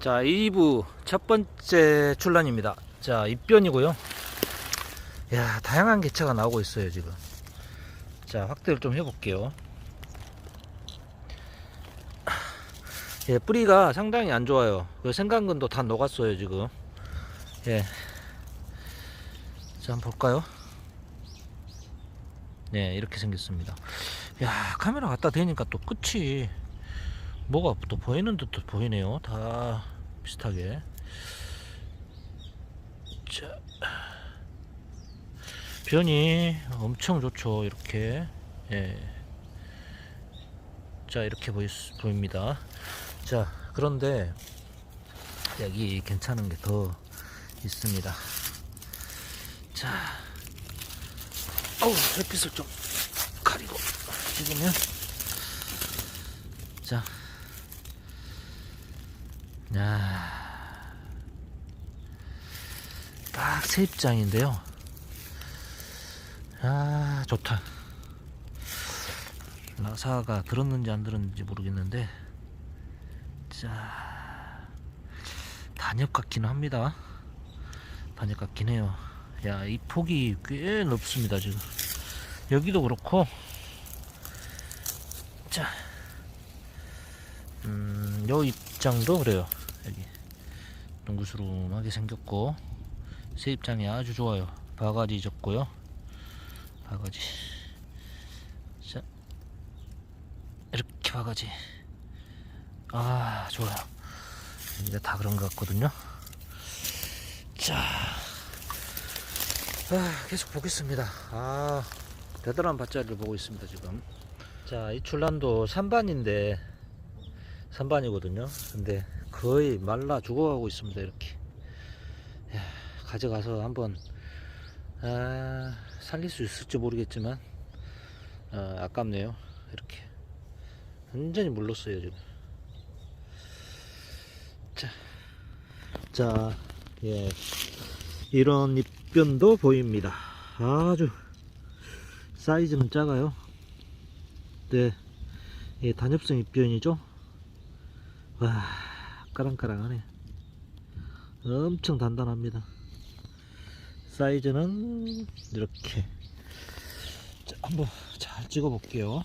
자, 2부 첫 번째 출란입니다. 자, 입변이고요. 야, 다양한 개체가 나오고 있어요, 지금. 자, 확대를 좀 해볼게요. 예, 뿌리가 상당히 안 좋아요. 그 생강근도 다 녹았어요, 지금. 예. 자, 한번 볼까요? 네, 이렇게 생겼습니다. 야, 카메라 갖다 대니까 또 끝이 뭐가 또 보이는 듯도 보이네요. 다 비슷하게. 자, 변이 엄청 좋죠. 이렇게. 예. 자, 이렇게 보이, 보입니다. 자, 그런데 여기 괜찮은 게 더 있습니다. 자, 어우, 햇빛을 좀 가리고 찍으면 자, 야, 딱 세입장인데요. 아, 좋다. 라사가 들었는지 안 들었는지 모르겠는데, 자, 단엽 같기는 합니다. 단엽 같긴 해요. 야, 이 폭이 꽤 넓습니다, 지금. 여기도 그렇고, 자, 음, 요 입장도 그래요. 여기. 둥구스름하게 생겼고, 새 입장이 아주 좋아요. 바가지 졌고요. 바가지. 자, 이렇게 바가지. 아, 좋아요. 이제 다 그런 것 같거든요. 자, 아, 계속 보겠습니다. 아, 대단한 밭자리를 보고 있습니다, 지금. 자, 이 출란도 3반인데, 3반이거든요. 근데 거의 말라 죽어가고 있습니다, 이렇게. 야, 가져가서 한번, 아, 살릴 수 있을지 모르겠지만, 아, 아깝네요. 이렇게. 완전히 물렀어요, 지금. 자, 자, 예. 이런 입변도 보입니다. 아주 사이즈는 작아요. 네, 예, 단엽성 입변이죠. 와, 까랑까랑하네. 엄청 단단합니다. 사이즈는 이렇게. 자, 한번 잘 찍어 볼게요.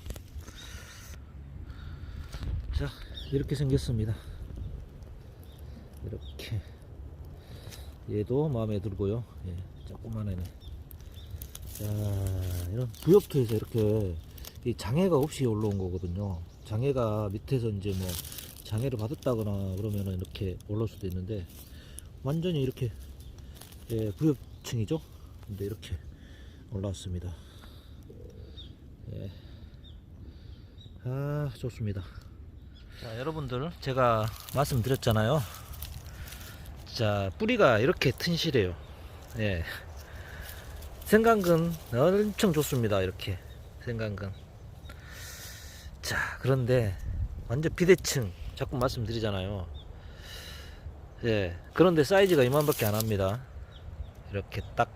자, 이렇게 생겼습니다. 이렇게. 얘도 마음에 들고요. 예, 조그만 애네. 자, 이런 부엽토에서 이렇게 이 장애가 없이 올라온 거거든요. 장애가 밑에서 이제 뭐 장애를 받았다거나 그러면은 이렇게 올라올 수도 있는데 완전히 이렇게 예, 부엽층이죠. 근데 이렇게 올라왔습니다. 예. 아, 좋습니다. 자, 여러분들 제가 말씀드렸잖아요. 자, 뿌리가 이렇게 튼실해요. 예. 생강근 엄청 좋습니다. 이렇게. 생강근. 자, 그런데 완전 비대칭 자꾸 말씀드리잖아요. 예. 그런데 사이즈가 이만밖에 안 합니다. 이렇게 딱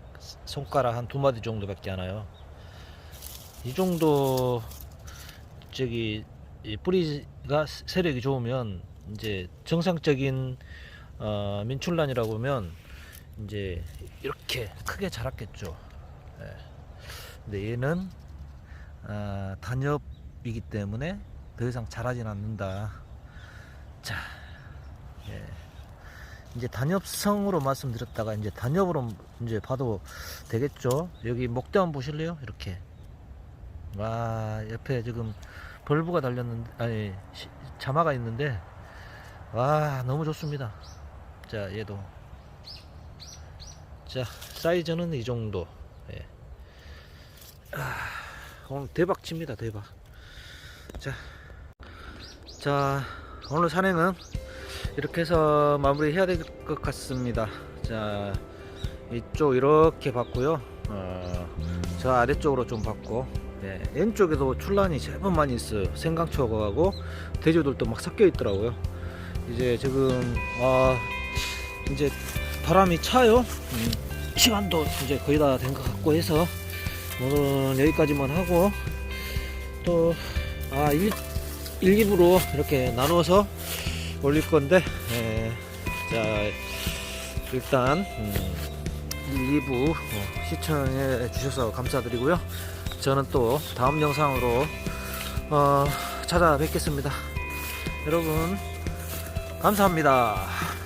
손가락 한 두 마디 정도 밖에 안 와요. 이 정도 저기 이 뿌리가 세력이 좋으면 이제 정상적인 어, 민출란이라고 하면 이제 이렇게 크게 자랐겠죠. 예. 근데 얘는 아, 단엽이기 때문에 더 이상 자라진 않는다. 자, 예. 이제 단엽성으로 말씀드렸다가 이제 단엽으로 이제 봐도 되겠죠. 여기 목대 한번 보실래요? 이렇게. 와, 옆에 지금 벌브가 달렸는데, 아니, 시- 자마가 있는데, 와, 너무 좋습니다. 자, 얘도. 자, 사이즈는 이 정도. 예. 아, 오늘 대박 칩니다, 대박. 자, 자, 오늘 산행은 이렇게 해서 마무리 해야 될 것 같습니다. 자, 이쪽 이렇게 봤고요. 어, 저 아래쪽으로 좀 봤고, 예, 왼쪽에도 출란이 제법 많이 있어요. 생강초하고 대조들도 막 섞여 있더라고요. 이제 지금 아 이제 바람이 차요. 음, 시간도 이제 거의 다 된 것 같고 해서 오늘은 여기까지만 하고 또 아, 1, 1, 2부로 이렇게 나눠서 올릴 건데 예, 자, 일단 음, 이 2부 시청해 주셔서 감사드리고요. 저는 또 다음 영상으로 어, 찾아뵙겠습니다. 여러분 감사합니다.